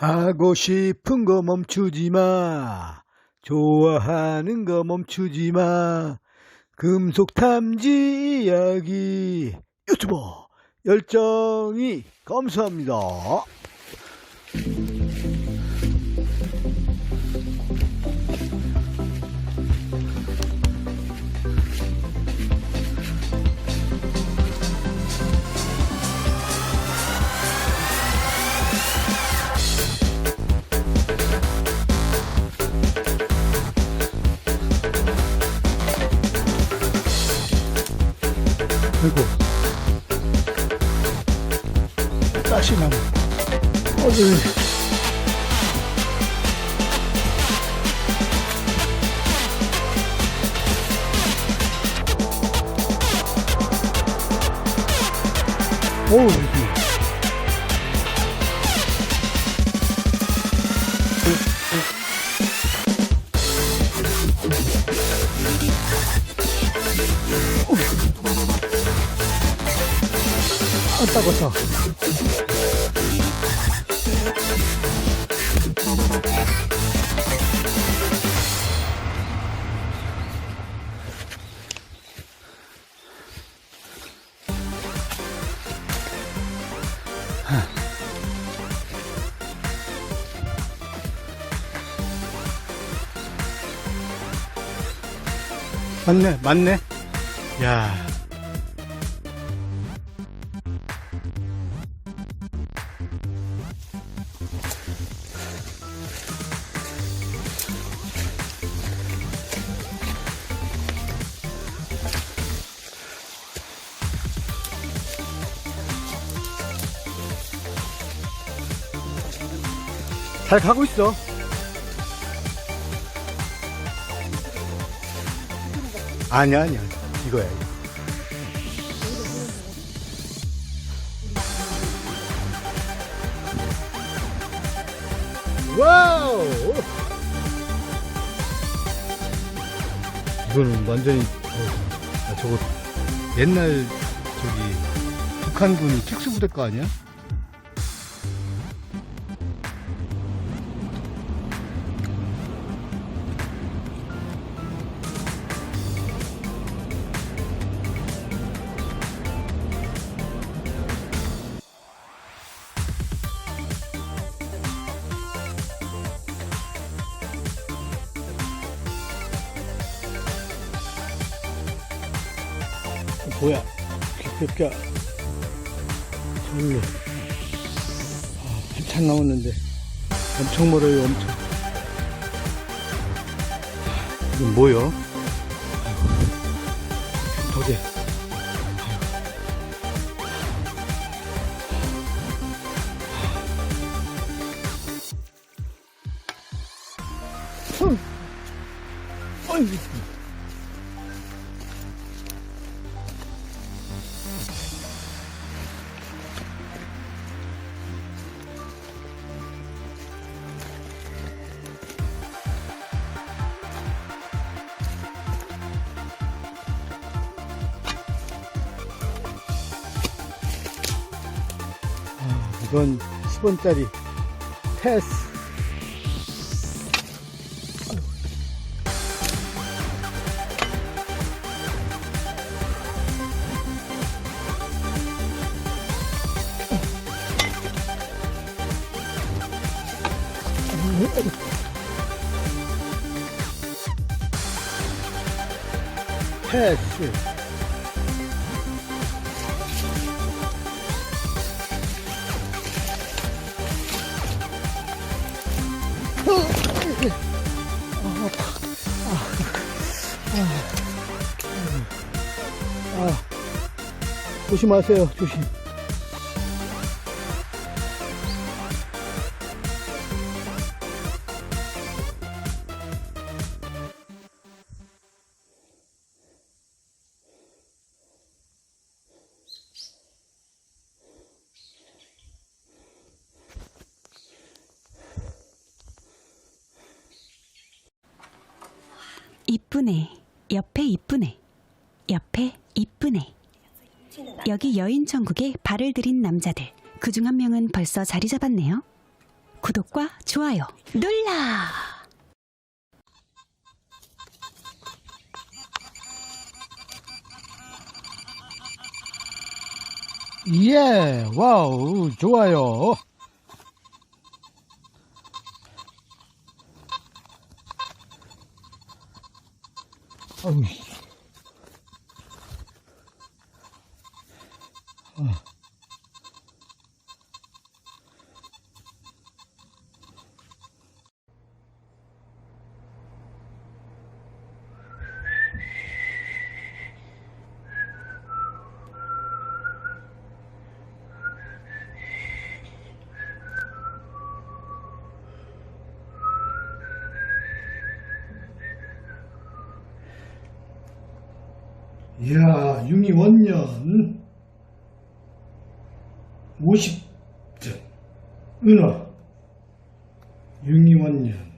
하고 싶은 거 멈추지 마. 좋아하는 거 멈추지 마. 금속 탐지 이야기 유튜버 열정이 감사합니다. 아이고. 가시나무. 어이. 어우, 아, 따갑다. 맞네, 맞네. 야. 잘 가고 있어. 아니야, 아니야. 이거야. 이거. 와우! 이거는 완전히, 어, 아, 저거, 옛날, 저기, 북한군 특수부대 거 아니야? 뭐야? 기백자 절로 아, 한참 남았는데 엄청 멀어요 엄청 이건 뭐요? 도대 어이 이건 10원짜리 패스. 패스. 조심하세요, 조심. 이쁘네. 옆에 이쁘네. 옆에 이쁘네. 여기 여인 천국에 발을 들인 남자들. 그 중 한 명은 벌써 자리 잡았네요. 구독과 좋아요 눌라! 예, 와우, 좋아요. 아유. 아. 이야 융이 원년. 50점 은어. 융이 원년.